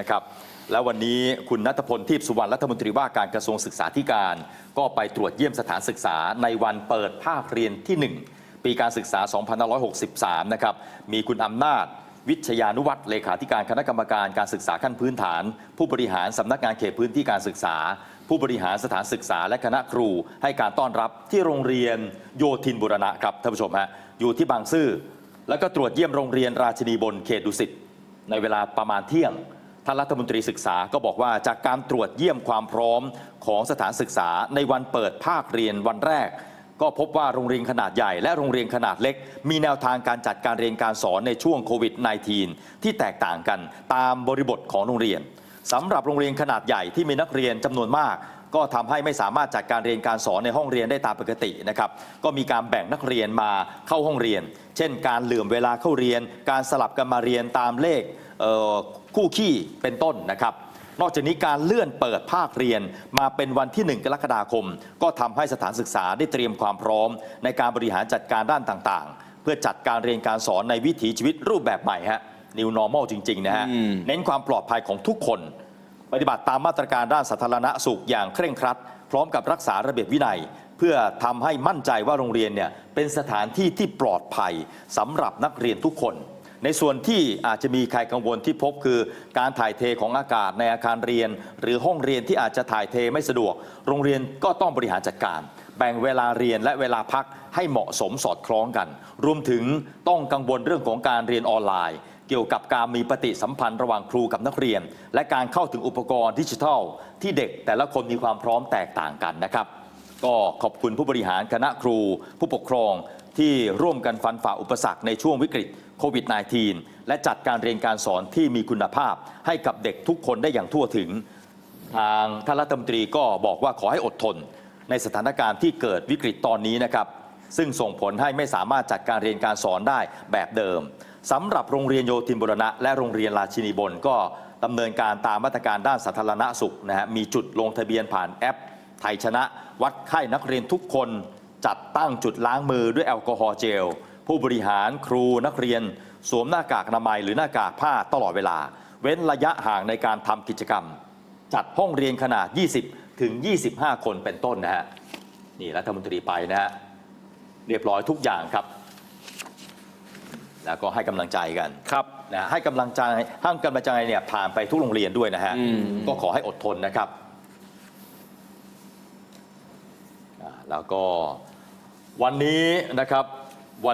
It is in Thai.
นะครับแล้ววันนี้คุณนัทพลทิพย์สุวรรณรัฐมนตรีว่าการกระทรวงศึกษาธิการ ก็ไปตรวจเยี่ยมสถานศึกษาในวันเปิดภาคเรียนที่ 1 ปีการศึกษา 2563 นะครับมีคุณอำนาจวิชยานุวัตรเลขาธิการคณะกรรมการการศึกษาขั้นพื้นฐาน ผู้บริหารสำนักงานเขตพื้นที่การศึกษา ผู้บริหารสถานศึกษาและคณะครูให้การต้อนรับที่โรงเรียนโยธินบุรณะครับท่านผู้ชมฮะอยู่ที่บางซื่อแล้วก็ตรวจเยี่ยมโรงเรียนราชินีบนเขตดุสิตในเวลาประมาณเที่ยง ท่านรัฐมนตรีศึกษาก็บอกว่าจากการตรวจเยี่ยมความพร้อมของสถานศึกษาในวันเปิดภาคเรียนวันแรก ก็พบว่าโรงเรียนขนาดใหญ่และโรงเรียนขนาดเล็ก มีแนวทางการจัดการเรียนการสอนในช่วงโควิด -19 ที่แตกต่างกันตามบริบทของโรงเรียนสำหรับโรงเรียนขนาดใหญ่ที่มีนักเรียนจำนวนมาก ก็ทำให้ไม่สามารถจัดการเรียนการสอนในห้องเรียนได้ตามปกตินะครับก็มีการแบ่งนักเรียนมาเข้าห้องเรียน เช่น การเหลื่อมเวลาเข้าเรียน การสลับกันมาเรียนตามเลขเอ่อคู่ขี้เป็นต้นนะครับนอกจากนี้การเลื่อนเปิดภาคเรียนมาเป็นวันที่ 1 กรกฎาคม ก็ทำให้สถานศึกษาได้เตรียมความพร้อม ในการบริหารจัดการด้านต่างๆ เพื่อจัดการเรียนการสอนในวิถีชีวิตรูปแบบใหม่ฮะ New Normal จริง ๆ นะฮะอืมเน้นความปลอดภัยของทุกคน ปฏิบัติตามมาตรการด้านสาธารณสุขอย่างเคร่งครัด พร้อมกับรักษาระเบียบวินัย เพื่อทำให้มั่นใจว่าโรงเรียนเนี่ยเป็นสถานที่ที่ปลอดภัยสำหรับนักเรียนทุกคน ในส่วนที่อาจจะมีใครกังวลที่พบคือ การถ่ายเทของอากาศในอาคารเรียน หรือห้องเรียนที่อาจจะถ่ายเทไม่สะดวก โรงเรียนก็ต้องบริหารจัดการแบ่งเวลาเรียนและเวลาพักให้เหมาะสมสอดคล้องกัน รวมถึงต้องกังวลเรื่องของการเรียนออนไลน์ เกี่ยวกับการมีปฏิสัมพันธ์ระหว่างครูกับนักเรียน และการเข้าถึงอุปกรณ์ดิจิทัล ที่เด็กแต่ละคนมีความพร้อมแตกต่างกันนะครับ ก็ขอบคุณผู้บริหารคณะครู ผู้ปกครองที่ร่วมกันฟันฝ่าอุปสรรคในช่วงวิกฤตโควิด -19 และจัดการเรียนการสอนที่มีคุณภาพ ให้กับเด็กทุกคนได้อย่างทั่วถึง ทางท่านรัฐมนตรีก็บอกว่าขอให้อดทน ในสถานการณ์ที่เกิดวิกฤตตอนนี้นะครับ ซึ่งส่งผลให้ไม่สามารถจัดการเรียนการสอนได้แบบเดิม สำหรับโรงเรียนโยธินบุรณะและโรงเรียนราชินีบนก็ดำเนินการตามมาตรการด้านสาธารณสุขนะฮะมีจุดลงทะเบียนผ่านแอป ไทยชนะ วัดไข้นักเรียนทุกคน จัดตั้งจุดล้างมือด้วยแอลกอฮอล์เจล ผู้บริหารครูนักเรียน สวมหน้ากากอนามัยหรือหน้ากากผ้าตลอดเวลา เว้นระยะห่างในการทำกิจกรรม จัดห้องเรียนขนาด 20 ถึง 25 คนเป็นต้นนะฮะนี่รัฐมนตรีไปนะฮะเรียบร้อยทุกอย่างครับ แล้วก็ให้กำลังใจกันครับนะให้กำลังใจให้กำลังใจเนี่ยผ่านไปทุกโรงเรียนด้วยนะฮะ อืม ก็ขอให้อดทนนะครับอ่าแล้วก็วันนี้นะครับ